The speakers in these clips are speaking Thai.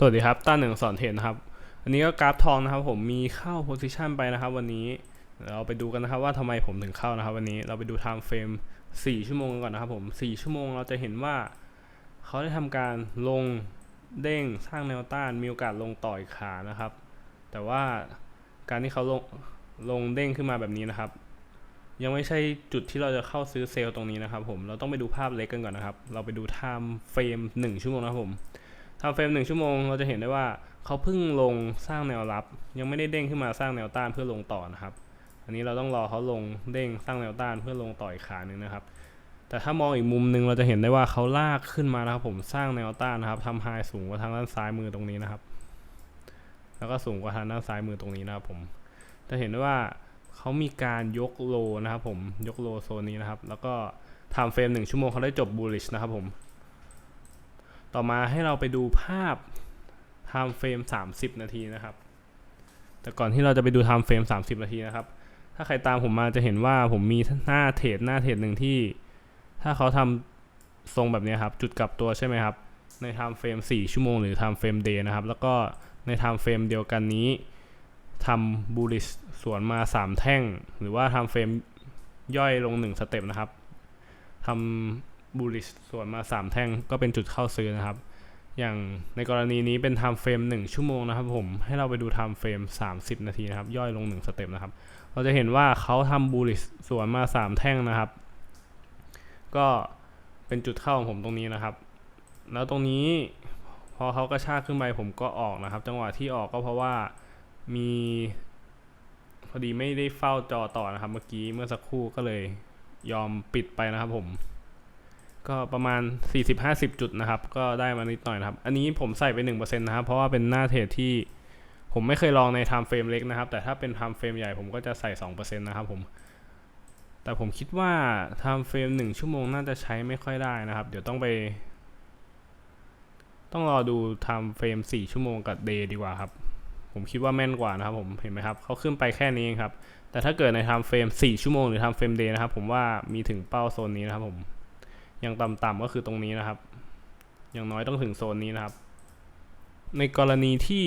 สวัสดีครับต้าหนึ่งสอนเทรดนะครับ อันนี้ก็กราฟทองนะครับ ผมมีเข้าโพซิชันไปนะครับ วันนี้เราไปดูกันนะครับว่าทำไมผมถึงเข้านะครับ วันนี้เราไปดูไทม์เฟรม4ชั่วโมงกันก่อนนะครับผม4ชั่วโมงเราจะเห็นว่า เขาได้ทำการลงเด้งสร้างแนวต้านมีโอกาสลงต่อยขานะครับ แต่ว่าการที่เขาลงลงเด้งขึ้นมาแบบนี้นะครับ ยังไม่ใช่จุดที่เราจะเข้าซื้อเซลล์ตรงนี้นะครับ ผมเราต้องไปดูภาพเล็กกันก่อนนะครับ เราไปดูไทม์เฟรม1ชั่วโมงนะครับผม ทำเฟรมหนึ่งชั่วโมงเราจะเห็นได้ว่าเขาเพิ่งลงสร้างแนวรับ ยังไม่ได้เด้งขึ้นมาสร้างแนวต้านเพื่อลงต่อนะครับ อันนี้เราต้องรอเขาลงเด้งสร้างแนวต้านเพื่อลงต่ออีกขาหนึ่งนะครับ แต่ถ้ามองอีกมุมหนึ่งเราจะเห็นได้ว่าเขาลากขึ้นมานะครับ ผมสร้างแนวต้านนะครับทำไฮสูงกว่าทางด้านซ้ายมือตรงนี้นะครับ แล้วก็สูงกว่าทางด้านซ้ายมือตรงนี้นะครับ ผมจะเห็นได้ว่าเขามีการยกโลนะครับ ผมยกโลโซนนี้นะครับ แล้วก็ทำเฟรมหนึ่งชั่วโมงเขาได้จบ bullish นะครับผม ต่อมาให้เราไปดูภาพ time frame 30 นาทีนะครับ แต่ก่อนที่เราจะไปดู time frame 30 นาทีนะครับ ถ้าใครตามผมมาจะเห็นว่าผมมีหน้าเทรดหน้าเทรดหนึ่งที่ ถ้าเขาทำทรงแบบนี้ครับ จุดกลับตัวใช่ไหมครับ ใน time frame 4 ชั่วโมงหรือ time frame day นะครับ แล้วก็ใน time frame เดียวกันนี้ทำ bullish สวนมา 3 แท่ง หรือว่า time frame ย่อยลง 1 สเต็ปนะครับทำ บูลิชส่วนมา 3 แท่งก็เป็นจุดเข้าซื้อนะครับ อย่างในกรณีนี้เป็น time frame 1ชั่วโมงนะครับผม ให้เราไปดู time frame 30 นาทีนะครับ ย่อยลง 1 สเต็ปนะครับ เราจะเห็นว่าเขาทำบูลิชส่วนมา 3 แท่งนะครับ ก็เป็นจุดเข้าของผมตรงนี้นะครับ แล้วตรงนี้พอเขากระชากขึ้นไปผมก็ออกนะครับ จังหวะที่ออกก็เพราะว่ามีพอดีไม่ได้เฝ้าจอต่อนะครับ เมื่อกี้เมื่อสักครู่ก็เลยยอมปิดไปนะครับผม ก็ประมาณ 40-50 จุดนะครับ ก็ได้มานิดหน่อยนะครับ อันนี้ผมใส่ไป 1%นะครับ เพราะว่าเป็นหน้าเทรดที่ผมไม่เคยลองใน time frame เล็กนะครับ แต่ถ้าเป็น time frame ใหญ่ผมก็จะใส่ 2%นะครับผม แต่ผมคิดว่า time frame 1ชั่วโมงน่าจะใช้ไม่ค่อยได้นะครับ เดี๋ยวต้องไป ต้องรอดู time frame 4ชั่วโมงกับ day ดีกว่าครับ ผมคิดว่าแม่นกว่านะครับ ผมเห็นไหมครับเขาขึ้นไปแค่นี้ครับ แต่ถ้าเกิดใน time frame 4ชั่วโมงหรือ time frame day นะครับ ผมว่ามีถึงเป้าโซนนี้นะครับผม อย่างต่ำๆก็คือตรงนี้นะครับ อย่างน้อยต้องถึงโซนนี้นะครับ ในกรณีที่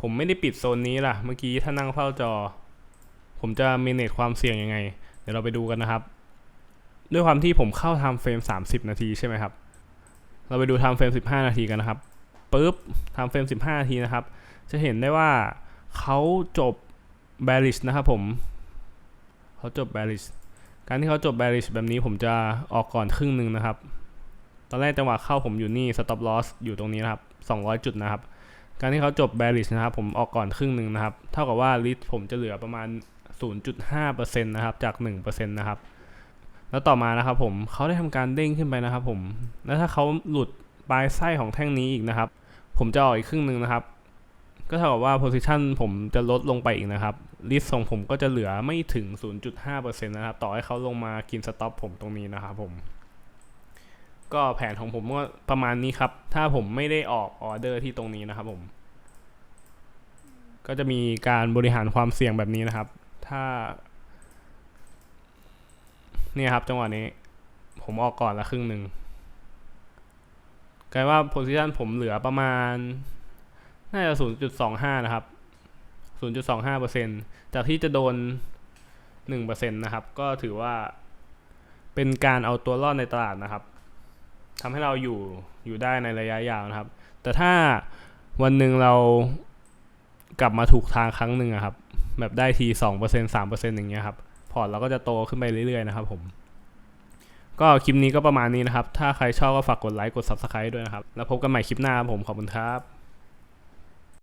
ผมไม่ได้ปิดโซนนี้ล่ะ เมื่อกี้ถ้านั่งเฝ้าจอ ผมจะ manage ความเสี่ยงยังไง เดี๋ยวเราไปดูกันนะครับ ด้วยความที่ผมเข้า time frame 30 นาทีใช่ไหมครับ เราไปดู time frame 15 นาทีกันนะครับปุ๊บ time frame 15 นาทีนะครับ จะเห็นได้ว่าเขาจบ bearish นะครับผม เขาจบ bearish การที่เขาจบ bearish แบบนี้ผมจะออกก่อนครึ่งหนึ่งนะครับ ตอนแรกจังหวะเข้าผมอยู่นี่ stop loss อยู่ตรงนี้นะครับ 200 จุดนะครับ การที่เขาจบ bearish นะครับ ผมออกก่อนครึ่งหนึ่งนะครับ เท่ากับว่า risk ผมจะเหลือประมาณ 0.5%นะครับ จาก 1%นะครับ แล้วต่อมานะครับผมเขาได้ทำการเด้งขึ้นไปนะครับผม แล้วถ้าเขาหลุดปลายไส้ของแท่งนี้อีกนะครับ ผมจะออกอีกครึ่งหนึ่งนะครับ ก็เท่ากับว่า position ผมจะลดลงไปอีกนะครับ risk ของผมก็จะเหลือไม่ถึง 0.5%นะครับ ต่อให้เขาลงมากินสต็อปผมตรงนี้นะครับผม ก็แผนของผมก็ประมาณนี้ครับ ถ้าผมไม่ได้ออกออเดอร์ที่ตรงนี้นะครับผม ก็จะมีการบริหารความเสี่ยงแบบนี้นะครับ ถ้า เนี่ยครับจังหวะนี้ ผมออกก่อนละครึ่งหนึ่งกลายว่า position ผมเหลือประมาณ น่าจะ 0.25 นะครับ 0.25%จากที่จะโดน 1%นะครับ ก็ถือว่าเป็นการเอาตัวรอดในตลาดนะครับทำให้เราอยู่อยู่ได้ในระยะยาวนะครับ แต่ถ้าวันหนึ่งเรากลับมาถูกทางครั้งหนึ่งอะครับ แบบได้ที2% 3%อย่างเงี้ยครับ พอร์ตเราก็จะโตขึ้นไปเรื่อยๆนะครับผม ก็คลิปนี้ก็ประมาณนี้นะครับ ถ้าใครชอบก็ฝากกดไลค์ กด Subscribe ด้วยนะครับ แล้วพบกันใหม่คลิปหน้าครับผม ขอบคุณครับ